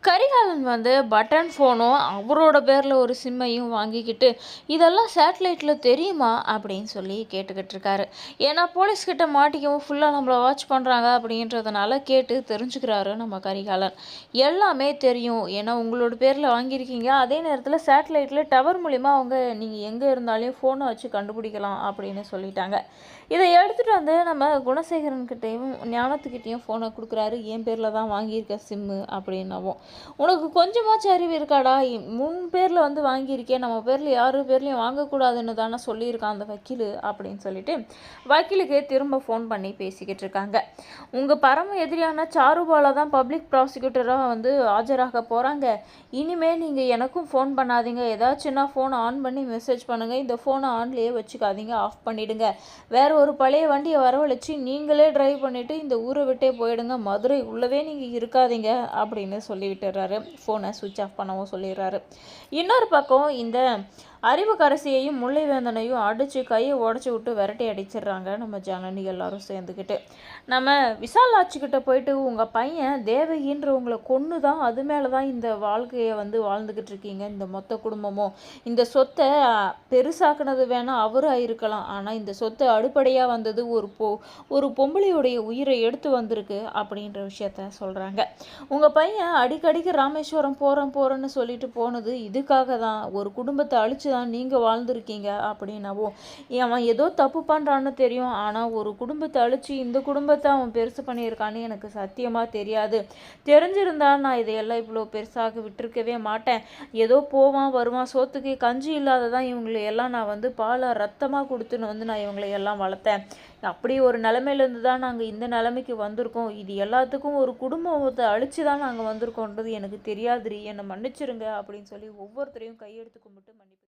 к கரிகாலன் வந்து பட்டன் ஃபோனும் அவரோட பேரில் ஒரு சிம்மையும் வாங்கிக்கிட்டு இதெல்லாம் சேட்டலைட்டில் தெரியுமா? அப்படின்னு சொல்லி கேட்டுக்கிட்டு இருக்காரு. ஏன்னா போலீஸ்கிட்ட மாட்டிக்கவும் ஃபுல்லாக நம்மளை வாட்ச் பண்ணுறாங்க அப்படின்றதுனால கேட்டு தெரிஞ்சுக்கிறாரு நம்ம கரிகாலன். எல்லாமே தெரியும். ஏன்னா உங்களோட பேரில் வாங்கியிருக்கீங்க. அதே நேரத்தில் சேட்டலைட்டில் டவர் மூலிமா அவங்க நீங்கள் எங்கே இருந்தாலும் ஃபோனை வச்சு கண்டுபிடிக்கலாம் அப்படின்னு சொல்லிட்டாங்க. இதை எடுத்துகிட்டு வந்து நம்ம குணசேகரன்கிட்டையும் ஞானத்துக்கிட்டேயும் ஃபோனை கொடுக்குறாரு. என் பேரில் தான் வாங்கியிருக்க சிம்மு அப்படின்னவும். உனக்கு கொஞ்சமாச்சும் அறிவு இருக்காடா? இ- முன் பேரில் வந்து வாங்கியிருக்கேன். நம்ம பேரில் யார் பேர்லையும் வாங்கக்கூடாதுன்னு தானே சொல்லியிருக்கான் அந்த வக்கீல் அப்படின்னு சொல்லிட்டு வக்கீலுக்கு திரும்ப ஃபோன் பண்ணி பேசிக்கிட்டு இருக்காங்க. உங்கள் பரம எதிரியான சாருபாலா தான் பப்ளிக் ப்ராசிக்யூட்டராக வந்து ஆஜராக போகிறாங்க இனிமேல் நீங்கள் எனக்கும் ஃபோன் பண்ணாதீங்க. ஏதாச்சும்னா ஃபோனை ஆன் பண்ணி மெசேஜ் பண்ணுங்கள் இந்த ஃபோனை ஆன்லேயே வச்சுக்காதீங்க. ஆஃப் பண்ணிவிடுங்க வேற ஒரு பழைய வண்டியை வரவழைச்சு நீங்களே ட்ரைவ் பண்ணிவிட்டு இந்த ஊரை விட்டே போயிடுங்க. மதுரை உள்ளவே நீங்கள் இருக்காதீங்க அப்படின்னு சொல்லி விட்டுறாரு ஃபோனை சுவிட்ச் ஆஃப் பண்ணவும் சொல்லிடுறாரு. இன்னொரு பக்கம் இந்த அறிவுக்கரசியையும் முல்லைவேந்தனையும் அடித்து கையை உடச்சி விட்டு விரட்டி அடிச்சிடுறாங்க நம்ம ஜனனி எல்லாரும் சேர்ந்துக்கிட்டு நம்ம விசாலாட்சிக்கிட்ட போயிட்டு உங்கள் பையன் தேவகின்றவங்களை கொன்று தான் அது மேலே தான் இந்த வாழ்க்கையை வந்து வாழ்ந்துக்கிட்டு இருக்கீங்க. இந்த மொத்த குடும்பமும் இந்த சொத்தை பெருசாக்குனது வேணால் அவராக இருக்கலாம். ஆனால் இந்த சொத்து அடிப்படையாக வந்தது ஒரு பொ ஒரு பொம்பளையுடைய உயிரை எடுத்து வந்திருக்கு அப்படின்ற விஷயத்த சொல்கிறாங்க உங்கள் பையன் அடிக்கடிக்கு ராமேஸ்வரம் போகிறோம் போகிறேன்னு சொல்லிட்டு போனது? இதுக்காக தான். ஒரு குடும்பத்தை அழிச்சு தான் நீங்கள் வாழ்ந்துருக்கீங்க அப்படின்னாவோ. அவன் ஏதோ தப்பு பண்ணுறான்னு தெரியும். ஆனால் ஒரு குடும்பத்தை அழிச்சு இந்த குடும்பத்தை அவன் பெருசு பண்ணியிருக்கான்னு எனக்கு சத்தியமாக தெரியாது. தெரிஞ்சிருந்தா நான் இதையெல்லாம் இவ்வளோ பெருசாக விட்டுருக்கவே மாட்டேன். ஏதோ போவான் வருவான் சோத்துக்கு கஞ்சி இல்லாததான் இவங்களை எல்லாம் நான் வந்து பாலை ரத்தமாக கொடுத்துன்னு வந்து நான் இவங்களை எல்லாம் வளர்த்தேன். அப்படி ஒரு நிலமையிலேருந்து தான் நாங்கள் இந்த நிலைமைக்கு வந்திருக்கோம். இது எல்லாத்துக்கும் ஒரு குடும்பத்தை அழிச்சு தான் நாங்கள் வந்திருக்கோன்றது எனக்கு தெரியாதுரி என்னை மன்னிச்சிருங்க அப்படின்னு சொல்லி ஒவ்வொருத்தரையும் கையெடுத்து கும்பிட்டு மன்னிப்பு